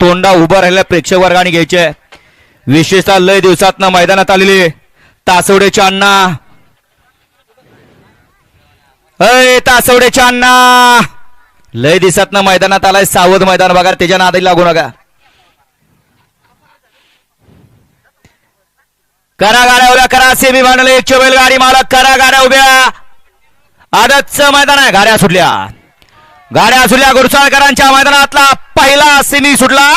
तोंडा उभं राहिलेल्या प्रेक्षक वर्गाने घ्यायचे. विशेषतः लय दिवसात मैदानात आलेले तासवडेच्या अण्णा. अय तासवडेच्या अण्णा. लय दिवसात मैदानात आलाय सावध मैदान बघा त्याच्या नादी लागू नका. करा गाड्या उभ्या करा सेमी भांडले एक बैल गाडी मालक करा गाड्या उभ्या. आदतचं मैदान आहे गाड्या सुटल्या. गाड्या सुटल्या गुरसाळकरांच्या मैदानातला पहिला सेमी सुटला.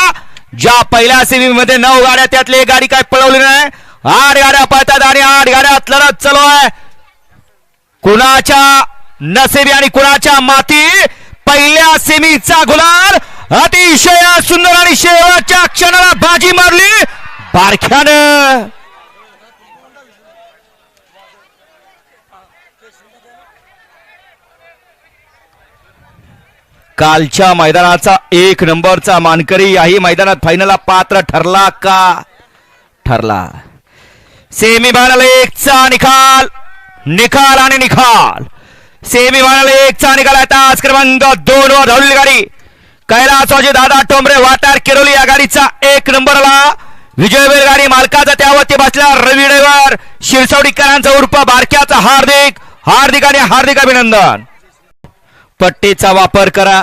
ज्या पहिल्या सेमी मध्ये नऊ गाड्या त्यातली एक गाडी काय पळवली नाही. आठ गाड्या पळतात आणि आठ गाड्यात लढत चालू आहे. कुणाच्या नसेबी आणि कुणाच्या माती पहिल्या सेमीचा गुलाल. अतिशय सुंदर आणि शेवटच्या क्षणाला बाजी मारली. बारख्यानं कालच्या मैदानाचा एक नंबरचा मानकरी याही मैदानात फायनलला पात्र ठरला का? ठरला. सेमी फायनल एकचा निकाल. निकाल आणि निकाल. सेमी फायनल एकचा निकाल आहे तास क्रमांक दोन वर धावलेली गाडी. कैलासवाजी दादा टोंबरे वाटार किरोली या गाडीचा एक नंबरला. विजयवेल गाडी मालकाचा त्यावरती बसला रवी ड्रायव्हर. शिरसावडीकरांचा उर्फ बारक्याचा हार्दिक. हार्दिक आणि हार्दिक अभिनंदन. पट्टीचा वापर करा.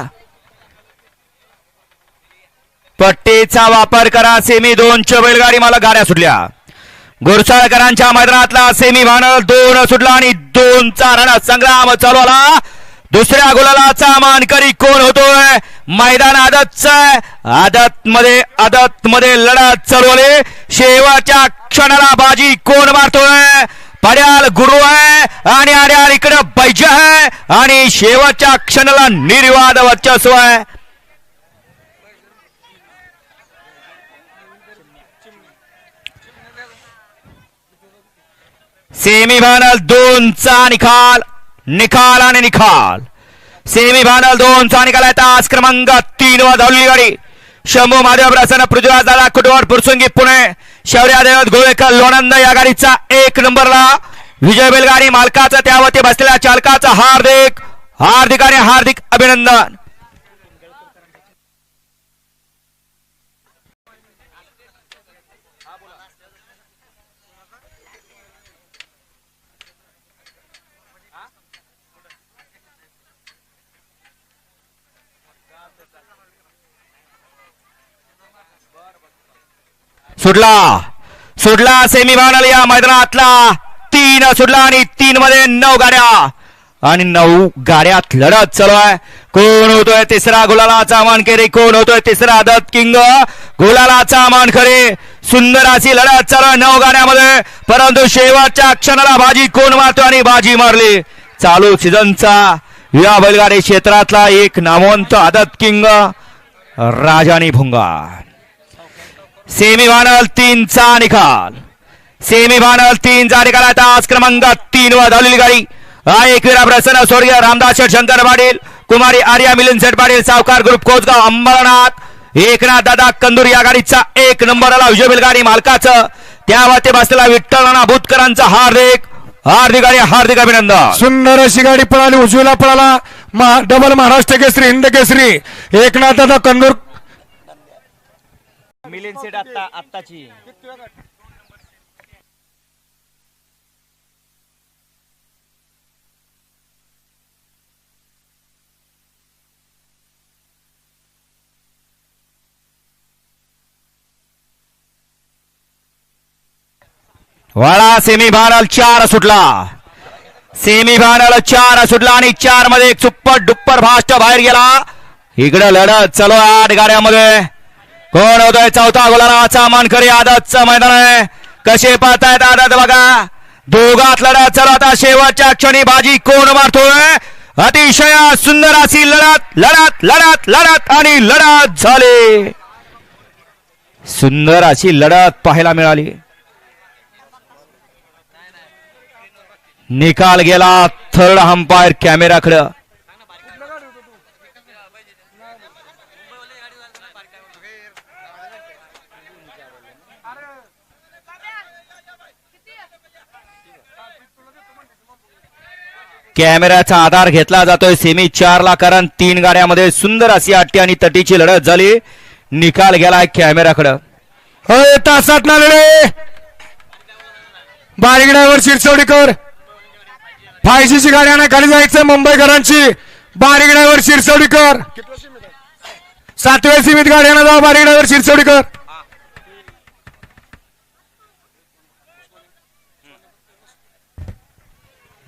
पट्टीचा वापर करा. सेमी दोनच्या बैलगाडी मला गाड्या सुटल्या. घुरसाळकरांच्या मैदानातला सेमी भांडल दोन सुटला आणि दोनचा रण संग्राम चालू आला. दुसऱ्या गुलालाचा मानकरी कोण होतोय? मैदान आदतच आदत मध्ये आदत मध्ये लढत चालू आले. शेवटच्या क्षणाला बाजी कोण मारतोय? पड्याल गुरु आहे आणि अड्याल इकडं बैज आहे आणि शेवटच्या क्षणाला निर्वाद वर्चस्व आहे. सेमी फायनल दोनचा निकाल निकाल आणि निकाल. सेमी फायनल दोनचा निकाल आहे. तास क्रमांक तीन वर धावली गाडी. शंभू महादेव प्रसन्न पृथ्वीराज दादा कुटवाड पुरसुंगी पुणे. शौर्या देवत गोवेकर लोणंद या गाडीचा एक नंबरला. विजय बैलगाडी मालकाचा त्यावरती बसलेल्या चालकाचा हार्दिक हार्दिक आणि हार्दिक अभिनंदन. सुटला. सुटला सेमी फायनल या मैदानातला. तीन सुटला आणि तीन मध्ये नऊ गाड्या. आणि नऊ गाड्यात लढत चालू आहे. कोण होतोय तिसरा? गुलालाचा मानकरी कोण होतोय तिसरा? दत्त किंग. गुलालाचा मानकरी सुंदर अशी लढत चालू आहे नऊ गाड्यामध्ये. परंतु शेवटच्या क्षणाला बाजी कोण मारतो आणि बाजी मारली? चालू सीझनचा या बैलगाडी क्षेत्रातला एक नामवंत आदत किंग राजानी भुंगा सेमी फायनल तीनचा निकाल. सेमी फायनल तीनचा निकाल आता आज क्रमांक तीन वर धावलेली गाडी. हा एकविरा प्रसन्न स्वर्गीय रामदास शेठ शंकर पाटील कुमारी आर्या मिलिंद शेठ पाटील सावकार ग्रुप कोचगाव अंबरनाथ एकनाथ दादा कंदूर या गाडीचा एक नंबर आला. विजय गाडी मालकाचं. त्यावरती बसलेला विठ्ठल राणा भूतकरांचा हार्दिक हार्दिक आणि हार्दिक अभिनंदन. सुंदर अशी गाडी पळाली उजवीला पळाला डबल महाराष्ट्र केसरी हिंद केसरी. एकनाथ दादा कंदूर मिलिंद शेठ आता आत्ताची. वाळा सेमी फायनल चार सुटला. सेमी फायनल चार सुटला आणि चारमध्ये एक सुप्पर डुप्पर फास्ट बाहेर गेला. इकडे लढत चालू आठ गाड्यामध्ये. कोण होतोय चौथा गोलाचा मानकरी आदतचं मैदान आहे? कसे पाहतायत आदत बघा? दोघात लढत चला आता शेवटच्या क्षणी बाजी कोण मारतोय? अतिशय सुंदर अशी लढत लढत लढत लढत आणि लढत झाली. सुंदर अशी लढत पाहायला मिळाली. निकाल गेला थर्ड अंपायर कॅमेराकडं. कॅमेऱ्याचा आधार घेतला जातोय. सेमी चार ला कारण तीन गाड्यामध्ये सुंदर अशी अट्टी आणि तटीची लढत झाली. निकाल गेलाय कॅमेराकडं अय हो, तासात नालेले बारीक ड्रायव्हर शिरसवडीकर. फायजीची गाडी खाली जायचं मुंबईकरांची. बारीक ड्रायव्हर शिरसवडीकर. सातव्या सीमित गाडी जाऊ बारीक ड्रायव्हर शिरसवडीकर.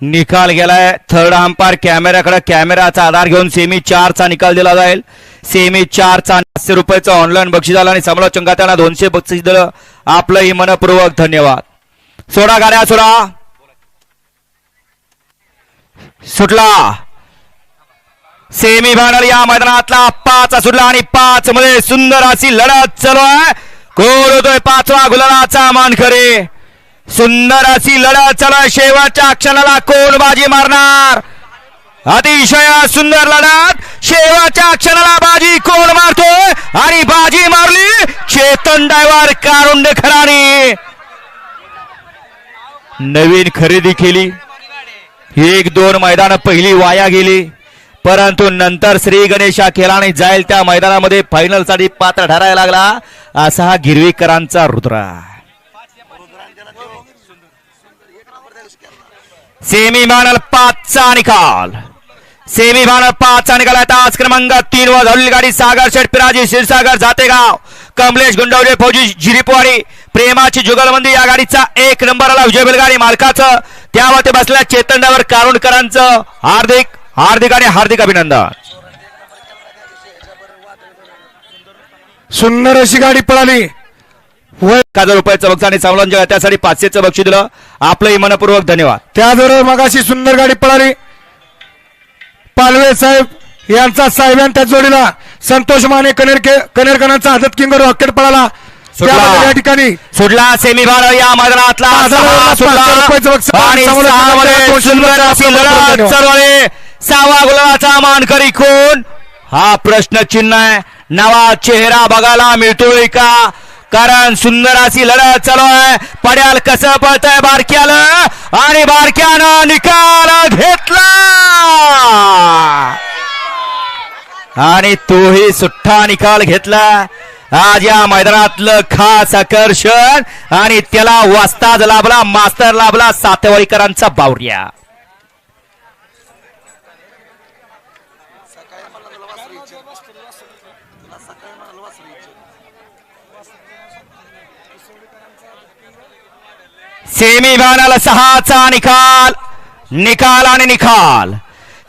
निकाल गेलाय. थर्ड अंपायर कॅमेराकडे कॅमेराचा आधार घेऊन सेमी चारचा निकाल दिला जाईल. सेमी चारचा पाचशे रुपयाचं ऑनलाईन बक्षीस आलं आणि समालोचन त्यांना दोनशे बक्षीस दिलं. आपलंही मनपूर्वक धन्यवाद. सोडा गाड्या सोडा. सुटला. सेमी फायनल या मैदानातला पाच सुटला आणि पाच मध्ये सुंदर अशी लढत चालू आहे. कोण होतोय पाचवा गुलालाचा मानकरी. सुंदर अशी लढा चला शेवटच्या क्षणाला कोण बाजी मारणार? अतिशय सुंदर लढात शेवटच्या क्षणाला बाजी कोण मारतोय आणि बाजी मारली चेतन डायवर कारुंड खराने नवीन खरेदी केली. एक दोन मैदान पहिली वाया गेली. परंतु नंतर श्री गणेशा खेळाने जाईल त्या मैदानामध्ये फायनलसाठी पात्र ठरायला लागला असा हा गिरवीकरांचा रुद्रा सेमी फायनल पाचचा निकाल. सेमी फायनल पाचचा निकाल आहे तास क्रमांक तीन वर धरली गाडी सागर शेठ पिराजी क्षीरसागर जातेगाव कमलेश गुंडवले फौजी जिरीपवाडी प्रेमाची जुगलबंदी या गाडीचा एक नंबर आला विजय बैलगाडी मालकाचं. त्यावर बसल्या चेतनडावर कारुणकरांचं हार्दिक हार्दिक आणि हार्दिक अभिनंदन. सुंदर अशी गाडी पळाली. एक हजार रुपयाचं बक्षीस आणि समालोचन त्यासाठी पाचशेचं बक्षीस दिलं. आपलंही मनपूर्वक धन्यवाद. त्याचबरोबर मगाशी सुंदर गाडी पळाली. पालवे साहेब यांचा साहेब यांच्या जोडीला संतोष माने कनेरके कनेरकरांचा आदत किंग रॉकेट पळाला. या ठिकाणी सुटला सेमी फायनल या मैदानातला. सहा सुटला. आणि सहामध्ये सुंदर अशी. लढत. सहावा गुलाबाचा मानकरी कोण हा प्रश्न चिन्ह आहे. नवा चेहरा बघायला मिळतोय का? कारण सुंदर अशी लढत चालू आहे. पड्याल कसं पळतंय बारक्याला? आणि बारक्यानं निकाल घेतला! आणि तोही सुट्टा निकाल घेतला. आज या मैदानातलं खास आकर्षण आणि त्याला वास्ताद लाभला मास्तर लाभला सातेवाडीकरांचा बावऱ्या सेमी फायनल सहाचा निकाल. निकाल आणि निकाल.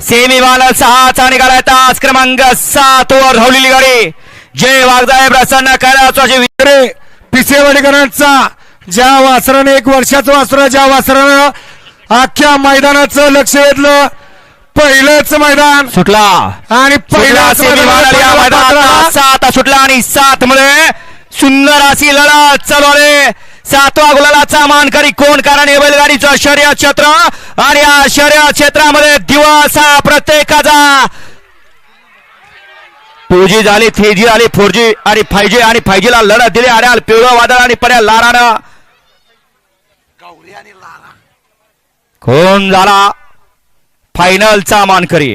सेमी फायनल सहाचा निकाल आहे. तास क्रमांक सात वर धावलेली गाडी. जय वाघसाहेब प्रसन्न रे पिसेवाडीकरांचा ज्या वासराने एक वर्षाचं वासर ज्या वासरानं अख्ख्या मैदानाचं लक्ष वेधलं पहिलंच मैदान. सुटला. आणि मैदानात. सात सुटला आणि सात मध्ये सुंदर अशी लढत चालू सातवा गुलालाचा मानकरी कोण? कारण हे बैलगाडीचं शर्यत क्षेत्र आणि या शर्यत क्षेत्रामध्ये दिवस हा प्रत्येकाचा. टू जी झाली थ्री जी झाली फोर जी आणि फाय जी आणि फाय ला लढत दिली. अड्याल पिवळं वादळ आणि पड्या लारानं. कोण झाला? फायनलचा मानकरी.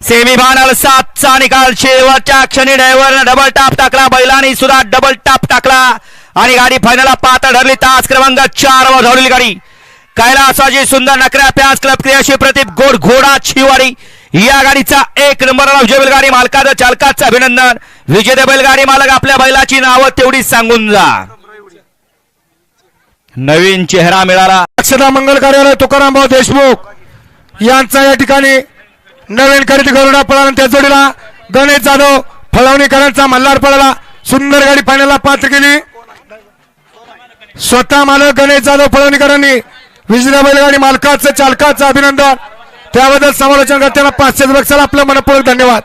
सेमी फायनल सातचा निकाल. शेवटच्या क्षणी डबल टाप टाकला. बैलांनी सुद्धा डबल टाप टाकला. आणि गाडी फायनलला पात्र ठरली. तास क्रमांक चार वर धावलेली गाडी. कैलासाची सुंदर नकऱ्या प्यास क्लब क्रियाशी प्रतीप गोड घोडा छिवाडी. या गाडीचा एक नंबरला विजय बैलगाडी मालकाचं चालकाचं अभिनंदन. विजेते बैलगाडी मालक आपल्या बैलाची नावं तेवढी सांगून जा. नवीन चेहरा मिळाला. अक्षता मंगल कार्यालय तुकाराम भाऊ देशमुख यांचा या ठिकाणी नवीन खरेदी करून पळाला त्या जोडीला. गणेश जाधव फळवणीकरांचा मल्हार पळाला. सुंदर गाडी पाण्याला पात्र केली स्वतः मालक गणेश जाधव पळवणीकरांनी विजेता बैलगाडी मालकाचं चालकाचं अभिनंदन. त्याबद्दल समालोचन करताना पाचशे बक्षाला आपलं मनपूर्वक धन्यवाद.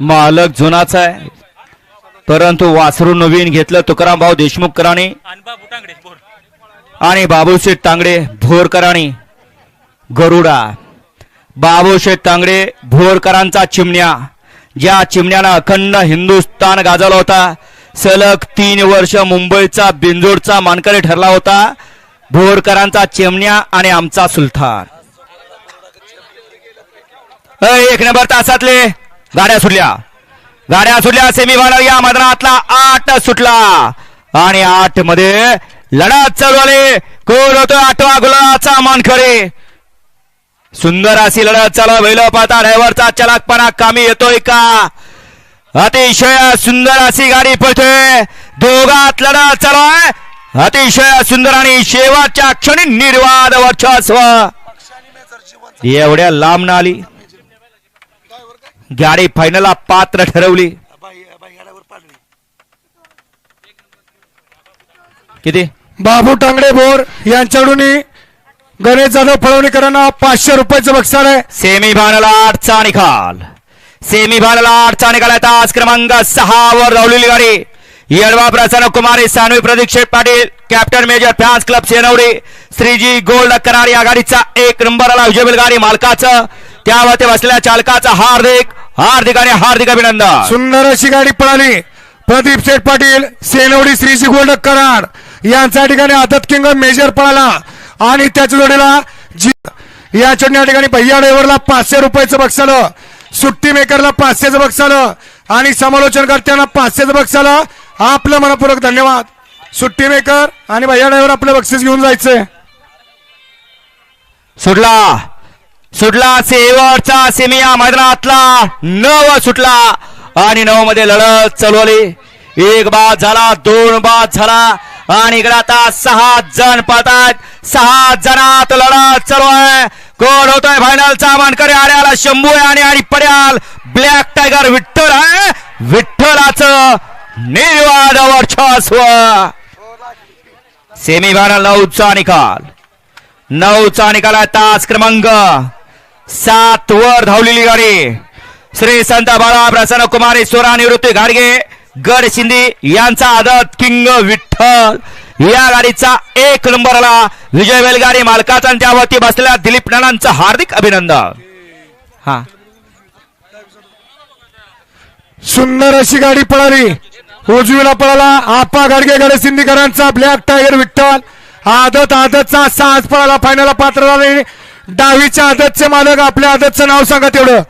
मालक जुनाचा आहे. परंतु वासरू नवीन घेतलं. तुकाराम भाऊ देशमुख कराणी. आणि बाबूशेठ तांगडे भोरकरानी गरुडा. बाबूशेठ तांगडे भोरकरांचा चिमण्या. ज्या चिमण्यानं अखंड हिंदुस्थान गाजवला होता. सलग तीन वर्ष मुंबईचा बिंजोडचा मानकरी ठरला होता. भोरकरांचा चेमण्या आणि आमचा सुलतान. एक नंबर तासातले. गाड्या सुटल्या. गाड्या सुटल्या सेमी फायनल या मैदानातला आठ सुटला. आणि आठमध्ये लढत चालू आले. कोण होतो आठवा गुलाचा मानखरे सुंदर अशी लढत चालू. बैल पाहता ड्रायव्हरचा चलाकपणा कामी येतोय का? अतिशय सुंदर अशी गाडी पळतोय. दोघात लढत चालू आहे अतिशय सुंदर आणि शेवटच्या क्षणी निर्वाद वर्चस्व. एवढ्या लांब न आली. गाडी फायनलला पात्र ठरवली. किती? बाबू टांगडे बोर यांच्याकडून गणेश जाधव फळवणीकरांना पाचशे रुपयाचं बक्षार आहे. सेमी फायनल आठचा निकाल. सेमी फायनल आठचा तास क्रमांक सहा वर धावलेली गाडी. येडवा प्रसन्न कुमारी Sanvi Pradikshit Patil captain major fans club Senwadi Shreeji gold Karad या गाडीचा एक नंबर आला गाडी मालकाचं. त्यावरती बसलेल्या चालकाचा हार्दिक हार्दिक आणि हार्दिक अभिनंदन. सुंदर अशी गाडी पळाली. प्रदीप शेठ पाटील सेनवडी श्रीजी गोल्ड कराड यांच्या ठिकाणी आदत किंग मेजर पळाला. आणि त्याच्या जोडीला जी या ठिकाणी भैया ड्रायव्हरला पाचशे रुपयाचं बक्षलं सुट्टी मेकरला पाचशेचं बक्षालं आणि समालोचनकर्त्यांना पाचशेचं बक्षालं आपलं मनपूर्वक धन्यवाद. सुट्टी मेकर आणि भैया ड्रायव्हर आपलं बक्षीस घेऊन जायचंय. सुटला. सुटला शेवटचा सेमिया मैदानातला नव सुटला. आणि नऊ मध्ये लढत चालवली एक बाद झाला दोन बाद झाला. आणि इकडे आता सहा जण पळतात सहा जणात लढत चालू आहे. कोण होतोय फायनलचा. मानकरी आड्याला शंभू आहे आणि आणि पड्याल. ब्लॅक टायगर विठ्ठल आहे. विठ्ठलाच निर्वाद वर्चस्व सेमी फायनल नऊचा निकाल. नऊचा निकाल आहे तास क्रमांक. सात वर धावलेली गाडी. श्री संत बाळा प्रसन्न कुमारी सोरा निवृत्ती घाडगे गड शिंदे यांचा आदत किंग विठ्ठल. या गाडीचा एक नंबर आला विजय बैलगाडी मालकाचा आणि त्यावरती बसलेल्या दिलीप नानांचं हार्दिक अभिनंदन. हा. सुंदर अशी गाडी पळाली. उजवीला पळाला आपा गाडगे गडे सिंदीकरांचा ब्लॅक टायगर विठ्ठल. आदत आदतचा साज पळाला. फायनलला पात्र झाले. डावीच्या आदतचे मालक आपल्या आदतचं नाव सांगा तेवढं.